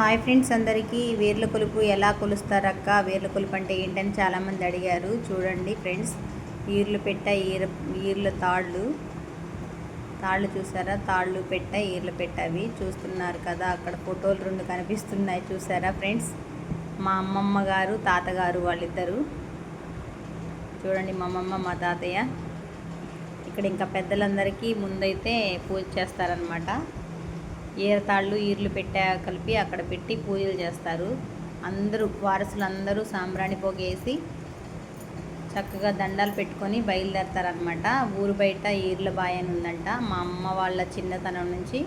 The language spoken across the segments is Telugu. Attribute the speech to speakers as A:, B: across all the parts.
A: హాయ్ ఫ్రెండ్స్ అందరికీ. వేర్ల కొలుపు ఎలా కొలుస్తారక్క? వేర్ల కొలుపు అంటే ఏంటని చాలామంది అడిగారు. చూడండి ఫ్రెండ్స్ ఈర్లు పెట్ట ఈర ఈర్ల తాళ్ళు. తాళ్ళు చూసారా? తాళ్ళు పెట్ట ఈర్లు పెట్ట అవి చూస్తున్నారు కదా. అక్కడ ఫోటోలు రెండు కనిపిస్తున్నాయి. చూసారా ఫ్రెండ్స్? మా అమ్మమ్మ గారు తాతగారు వాళ్ళిద్దరు. చూడండి మా అమ్మమ్మ మా తాతయ్య. ఇక్కడ ఇంకా పెద్దలందరికీ ముందైతే పూజ చేస్తారనమాట ఈరతాళ్ళు ఈర్లు పెట్టా కలిపి అక్కడ పెట్టి పూజలు చేస్తారు. అందరూ వారసులందరూ సాంబ్రాణి పొగేసి చక్కగా దండాలు పెట్టుకొని బయలుదేరతారనమాట ఊరు బయట ఈర్ల బాయ్ అని ఉందంట. మా అమ్మ వాళ్ళ చిన్నతనం నుంచి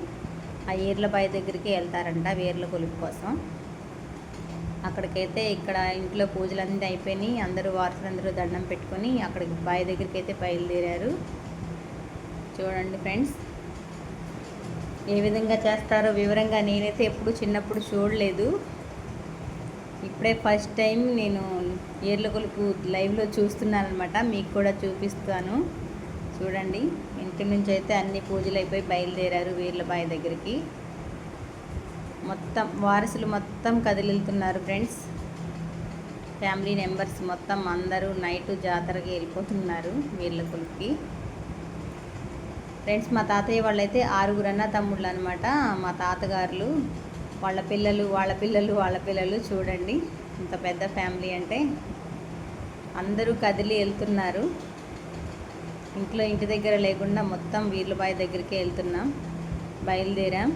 A: ఆ ఈర్ల బాయ్ దగ్గరికి వెళ్తారంట వేర్ల కొలుపు కోసం. అక్కడికైతే ఇక్కడ ఇంట్లో పూజలు అన్నీ అయిపోయినాయి. అందరూ వారసులందరూ దండం పెట్టుకొని అక్కడికి బాయ్ దగ్గరికి అయితే బయలుదేరారు. చూడండి ఫ్రెండ్స్. ఏ విధంగా చేస్తారో వివరంగా నేనైతే ఎప్పుడు చిన్నప్పుడు చూడలేదు. ఇప్పుడే ఫస్ట్ టైం నేను ఏర్ల కొలుపు లైవ్లో చూస్తున్నాను అనమాట మీకు కూడా చూపిస్తాను. చూడండి. ఇంటి నుంచి అయితే అన్ని పూజలు అయిపోయి బయలుదేరారు వీర్లబాయ్ దగ్గరికి. మొత్తం వారసులు మొత్తం కదిలితున్నారు ఫ్రెండ్స్. ఫ్యామిలీ మెంబర్స్ మొత్తం అందరూ నైట్ జాతరకి వెళ్ళిపోతున్నారు వీర్ల కొలుపుకి. ఫ్రెండ్స్ మా తాతయ్య వాళ్ళైతే ఆరుగురు అన్న తమ్ముళ్ళు అనమాట మా తాతగారులు. వాళ్ళ పిల్లలు వాళ్ళ పిల్లలు వాళ్ళ పిల్లలు చూడండి. ఇంత పెద్ద ఫ్యామిలీ అంటే అందరూ కదిలి వెళ్తున్నారు. ఇంట్లో ఇంటి దగ్గర లేకుండా మొత్తం వీర్లబాయి దగ్గరికి వెళ్తున్నాం. బయలుదేరాం.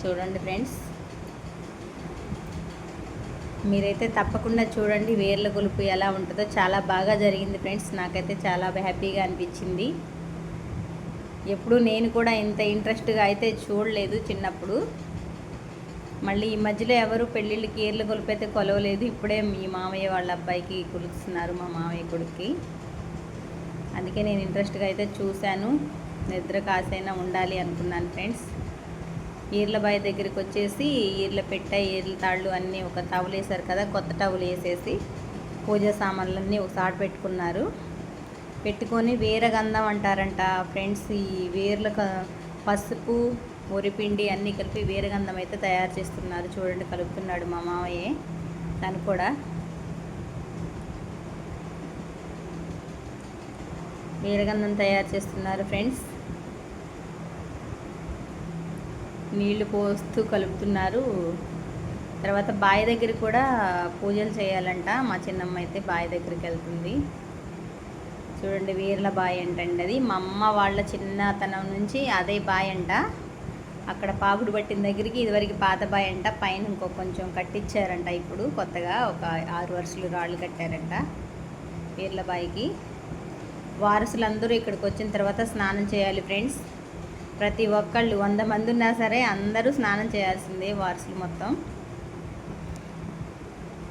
A: చూడండి ఫ్రెండ్స్. మీరైతే తప్పకుండా చూడండి వేర్ల గొలుపు ఎలా ఉంటుందో. చాలా బాగా జరిగింది ఫ్రెండ్స్. నాకైతే చాలా హ్యాపీగా అనిపించింది. ఎప్పుడు నేను కూడా ఇంత ఇంట్రెస్ట్గా అయితే చూడలేదు చిన్నప్పుడు. మళ్ళీ ఈ మధ్యలో ఎవరు పెళ్ళిళ్ళకి ఏర్ల కొలిపైతే అయితే కొలవలేదు. ఇప్పుడే మీ మామయ్య వాళ్ళ అబ్బాయికి కొలుస్తున్నారు మా మామయ్య కొడుక్కి. అందుకే నేను ఇంట్రెస్ట్గా అయితే చూశాను. నిద్ర కాసైనా ఉండాలి అనుకున్నాను ఫ్రెండ్స్. ఈర్ల బాయ్ దగ్గరికి వచ్చేసి ఈర్ల పెట్ట ఈర్ల తాళ్ళు అన్నీ ఒక టవలు వేశారు కదా కొత్త టవులు వేసేసి పూజ సామాన్లన్నీ ఒకసారి పెట్టుకున్నారు. పెట్టుకొని వీరగంధం అంటారంట. ఫ్రెండ్స్ ఈ వేర్ల పసుపు ఒరిపిండి అన్నీ కలిపి వీరగంధం అయితే తయారు చేస్తున్నారు. చూడండి కలుపుతున్నాడు మా మామయ్యే. తను కూడా. వీరగంధం తయారు చేస్తున్నారు ఫ్రెండ్స్. నీళ్ళు పోస్తూ కలుపుతున్నారు. తర్వాత బావి దగ్గర కూడా పూజలు చేయాలంట. మా చిన్నమ్మ అయితే బావి దగ్గరికి వెళ్తుంది. చూడండి వీర్ల బాయ్ అంటండి అది మా అమ్మ వాళ్ళ చిన్నతనం నుంచి అదే బాయ్ అంట. అక్కడ పాకుడు పట్టిన దగ్గరికి ఇదివరకు పాత బాయ్ అంట. పైన ఇంకో కొంచెం కట్టించారంట ఇప్పుడు. కొత్తగా ఒక ఆరు వరుసలు రాళ్ళు కట్టారంట వీర్ల బాయికి. వారసులందరూ ఇక్కడికి వచ్చిన తర్వాత స్నానం చేయాలి ఫ్రెండ్స్. ప్రతి ఒక్కళ్ళు వంద మంది ఉన్నా సరే అందరూ స్నానం చేయాల్సిందే వారసులు మొత్తం.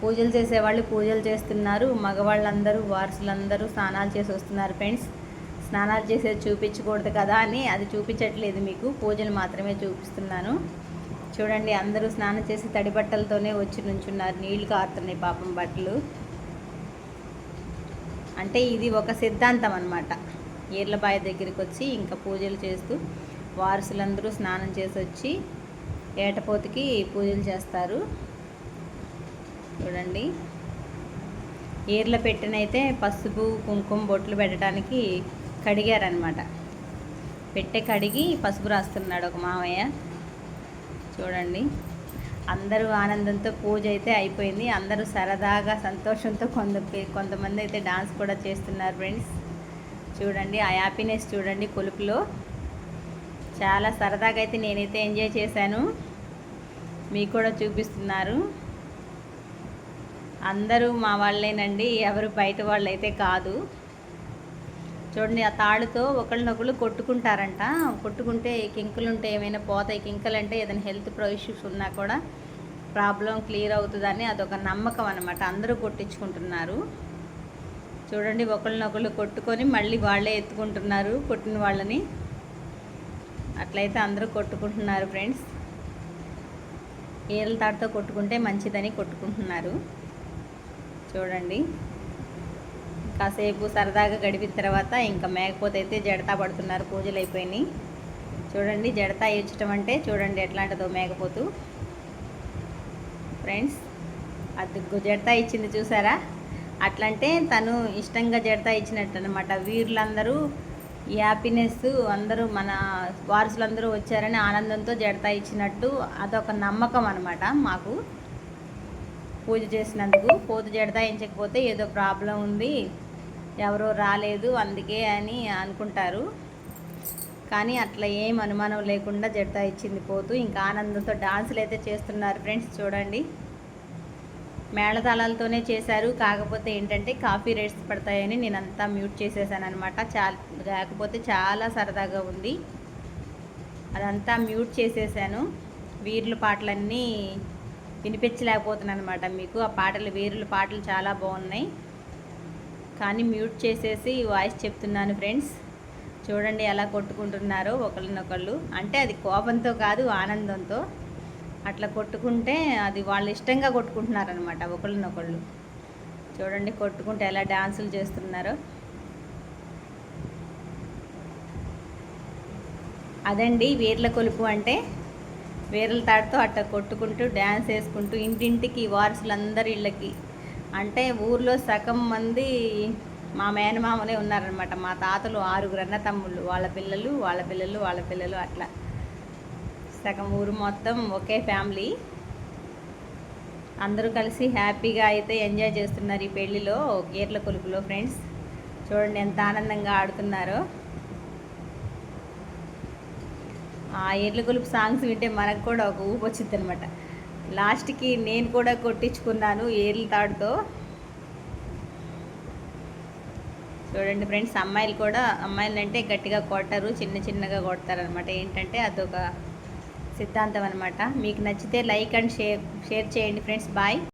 A: పూజలు చేసేవాళ్ళు పూజలు చేస్తున్నారు. మగవాళ్ళందరూ వారసులందరూ స్నానాలు చేసి వస్తున్నారు ఫ్రెండ్స్. స్నానాలు చేసేది చూపించకూడదు కదా అని అది చూపించట్లేదు మీకు. పూజలు మాత్రమే చూపిస్తున్నాను. చూడండి అందరూ స్నానం చేసి తడి బట్టలతోనే వచ్చి నుంచున్నారు. నీళ్ళు కారుతున్నాయి పాపం బట్టలు. అంటే ఇది ఒక సిద్ధాంతం అనమాట ఈర్లబాయి దగ్గరికి వచ్చి ఇంకా పూజలు చేస్తూ వారసులందరూ స్నానం చేసి వచ్చి ఏటపోతికి పూజలు చేస్తారు. చూడండి. ఏర్ల పెట్టినైతే పసుపు కుంకుమ బొట్లు పెట్టడానికి కడిగారనమాట పెట్టె కడిగి పసుపు రాస్తున్నాడు ఒక మామయ్య. చూడండి. అందరూ ఆనందంతో పూజ అయితే అయిపోయింది. అందరూ సరదాగా సంతోషంతో కొంత కొంతమంది అయితే డాన్స్ కూడా చేస్తున్నారు ఫ్రెండ్స్. చూడండి ఆ హ్యాపీనెస్ చూడండి కొలుపులో. చాలా సరదాగా అయితే నేనైతే ఎంజాయ్ చేశాను. మీకు కూడా చూపిస్తున్నారు. అందరూ మా వాళ్ళేనండి ఎవరు బయట వాళ్ళు అయితే కాదు. చూడండి ఆ తాడుతో ఒకళ్ళనొకళ్ళు కొట్టుకుంటారంట. కొట్టుకుంటే కింకులు ఉంటే ఏమైనా పోతాయి కింకలు అంటే ఏదైనా హెల్త్ ఇష్యూస్ ఉన్నా కూడా ప్రాబ్లం క్లియర్ అవుతుందని అదొక నమ్మకం అనమాట అందరూ కొట్టించుకుంటున్నారు. చూడండి ఒకళ్ళనొకళ్ళు కొట్టుకొని మళ్ళీ వాళ్ళే ఎత్తుకుంటున్నారు కొట్టిన వాళ్ళని. అట్లయితే అందరూ కొట్టుకుంటున్నారు ఫ్రెండ్స్. ఏళ్ళ తాడుతో కొట్టుకుంటే మంచిదని కొట్టుకుంటున్నారు. చూడండి. కాసేపు సరదాగా గడిపిన తర్వాత ఇంకా మేకపోతే అయితే జడతా పడుతున్నారు పూజలు అయిపోయినాయి. చూడండి జడతా ఇచ్చటం అంటే చూడండి ఎట్లాంటిదో మేకపోతూ. ఫ్రెండ్స్ అది జడతా ఇచ్చింది చూసారా? అట్లంటే తను ఇష్టంగా జడతా ఇచ్చినట్టు అనమాట వీరులందరూ ఈ హ్యాపీనెస్ అందరూ మన వారసులందరూ వచ్చారని ఆనందంతో జడతా ఇచ్చినట్టు అదొక నమ్మకం అనమాట మాకు. పూజ చేసినందుకు పూజ జడతాయించకపోతే ఏదో ప్రాబ్లం ఉంది. ఎవరో రాలేదు అందుకే అని అనుకుంటారు. కానీ అట్లా ఏం అనుమానం లేకుండా జడతా ఇచ్చింది పోతూ. ఇంకా ఆనందంతో డాన్సులు అయితే చేస్తున్నారు ఫ్రెండ్స్ చూడండి. మేళతాళాలతోనే చేశారు. కాకపోతే ఏంటంటే కాఫీ రేట్స్ పడతాయని నేను అంతా మ్యూట్ చేసేసాను అనమాట చా లేకపోతే చాలా సరదాగా ఉంది. అదంతా మ్యూట్ చేసేసాను. వీర్ల పాటలన్నీ వినిపించలేకపోతున్నాను అనమాట మీకు. ఆ పాటలు వీరుల పాటలు చాలా బాగున్నాయి. కానీ మ్యూట్ చేసేసి వాయిస్ చెప్తున్నాను ఫ్రెండ్స్. చూడండి ఎలా కొట్టుకుంటున్నారో ఒకళ్ళనొకళ్ళు. అంటే అది కోపంతో కాదు ఆనందంతో. అట్లా కొట్టుకుంటే అది వాళ్ళు ఇష్టంగా కొట్టుకుంటున్నారనమాట ఒకళ్ళనొకళ్ళు. చూడండి కొట్టుకుంటే ఎలా డాన్సులు చేస్తున్నారో. అదండి వీర్ల కొలుపు అంటే. వీరల తాడుతో అట్ట కొట్టుకుంటూ డ్యాన్స్ వేసుకుంటూ ఇంటింటికి వారసులందరి ఇళ్ళకి. అంటే ఊర్లో సగం మంది మా మేనమామలే ఉన్నారనమాట మా తాతలు ఆరుగురు అన్న తమ్ముళ్ళు. వాళ్ళ పిల్లలు వాళ్ళ పిల్లలు వాళ్ళ పిల్లలు అట్లా. సగం ఊరు మొత్తం ఒకే ఫ్యామిలీ. అందరూ కలిసి హ్యాపీగా అయితే ఎంజాయ్ చేస్తున్నారు ఈ పెళ్ళిలో గేర్ల కొలుపులో ఫ్రెండ్స్. చూడండి ఎంత ఆనందంగా ఆడుతున్నారో. ఆ ఎడ్ల గొలుపు సాంగ్స్ వింటే మనకు కూడా ఒక ఊపు వచ్చింది అనమాట లాస్ట్కి నేను కూడా కొట్టించుకున్నాను ఏర్ల తాడుతో. చూడండి ఫ్రెండ్స్ అమ్మాయిలు కూడా అమ్మాయిలు అంటే గట్టిగా కొట్టరు చిన్న చిన్నగా కొడతారనమాట ఏంటంటే అదొక సిద్ధాంతం అనమాట మీకు నచ్చితే లైక్ అండ్ షేర్ షేర్ చేయండి ఫ్రెండ్స్. బాయ్.